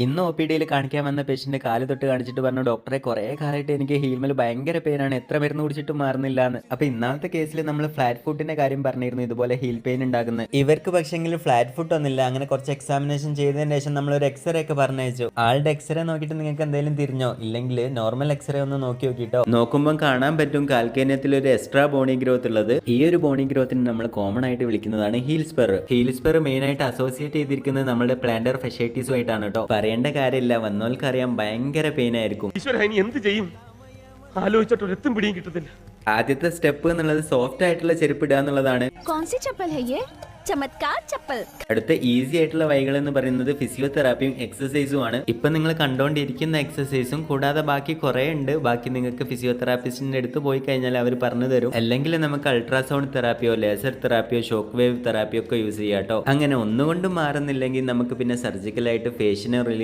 ഇന്ന് O P ഡിയിൽ കാണിക്കാൻ വന്ന പേഷ്യന്റെ കാൽ തൊട്ട് കാണിച്ചിട്ട് പറഞ്ഞു ഡോക്ടറെ കുറേ കാലമായിട്ട് എനിക്ക് ഹീൽമൽ ഭയങ്കര പെയിനാണ് എത്ര മരുന്ന് കുടിച്ചിട്ട് മാറുന്നില്ല എന്ന് അപ്പൊ ഇന്നാമത്തെ കേസിൽ നമ്മൾ ഫ്ലാറ്റ് ഫുഡിന്റെ കാര്യം പറഞ്ഞിരുന്നു ഇതുപോലെ ഹീൽ പെയിൻ ഉണ്ടാക്കുന്നത് ഇവർക്ക് പക്ഷേങ്കിൽ ഫ്ലാറ്റ് ഫുഡ് ഒന്നില്ല അങ്ങനെ കുറച്ച് എക്സാമിനേഷൻ ചെയ്തതിന് ശേഷം നമ്മൾ ഒരു എക്സ്റേ ഒക്കെ പറഞ്ഞയച്ചു. ആളുടെ എക്സ്റേ നോക്കിയിട്ട് നിങ്ങൾക്ക് എന്തെങ്കിലും തിരിഞ്ഞോ? ഇല്ലെങ്കിൽ നോർമൽ എക്സ്റേ ഒന്ന് നോക്കി നോക്കിയിട്ടോ നോക്കുമ്പോൾ കാണാൻ പറ്റും കാൽക്കേനിയത്തിൽ ഒരു എക്സ്ട്രാ ബോണി ഗ്രോത്ത് ഉള്ളത്. ഈ ഒരു ബോണി ഗ്രോത്തിന് നമ്മൾ കോമൺ ആയിട്ട് വിളിക്കുന്നതാണ് heel spur heel spur heel main ആയിട്ട് അസോസിയേറ്റ് ചെയ്തിരിക്കുന്നത് നമ്മുടെ പ്ലാന്റർ ഫെഷൈറ്റീസുമായിട്ടാണ് കേട്ടോ പറയേണ്ട കാര്യമില്ല. വന്നോൽക്കറിയാം ഭയങ്കര പെയിൻ ആയിരിക്കും. ഈശ്വര ഇനി എന്ത് ചെയ്യും? ആലോചിച്ചിട്ട് ഒരു എത്തും പിടിയും കിട്ടത്തില്ല. ആദ്യത്തെ സ്റ്റെപ്പ് എന്നുള്ളത് സോഫ്റ്റ് ആയിട്ടുള്ള ചെരുപ്പ് ഇടുക എന്നുള്ളതാണ്. ചമത്കാർ ചപ്പൽ. അടുത്ത ഈസി ആയിട്ടുള്ള വഴികൾ എന്ന് പറയുന്നത് ഫിസിയോതെറാപ്പിയും എക്സസൈസും ആണ്. ഇപ്പൊ നിങ്ങൾ കണ്ടുകൊണ്ടിരിക്കുന്ന എക്സസൈസും കൂടാതെ ബാക്കി കുറെ ഉണ്ട്. ബാക്കി നിങ്ങൾക്ക് ഫിസിയോതെറാപ്പിസ്റ്റിന്റെ അടുത്ത് പോയി കഴിഞ്ഞാൽ അവർ പറഞ്ഞു തരും. അല്ലെങ്കിൽ നമുക്ക് അൾട്രാസൗണ്ട് തെറാപ്പിയോ ലേസർ തെറാപ്പിയോ ഷോക്ക് വേവ് തെറാപ്പിയോ ഒക്കെ യൂസ് ചെയ്യാട്ടോ അങ്ങനെ ഒന്നുകൊണ്ടും മാറുന്നില്ലെങ്കിൽ നമുക്ക് പിന്നെ സർജിക്കലായിട്ട് ഫേഷ്യനെ റിലീസ്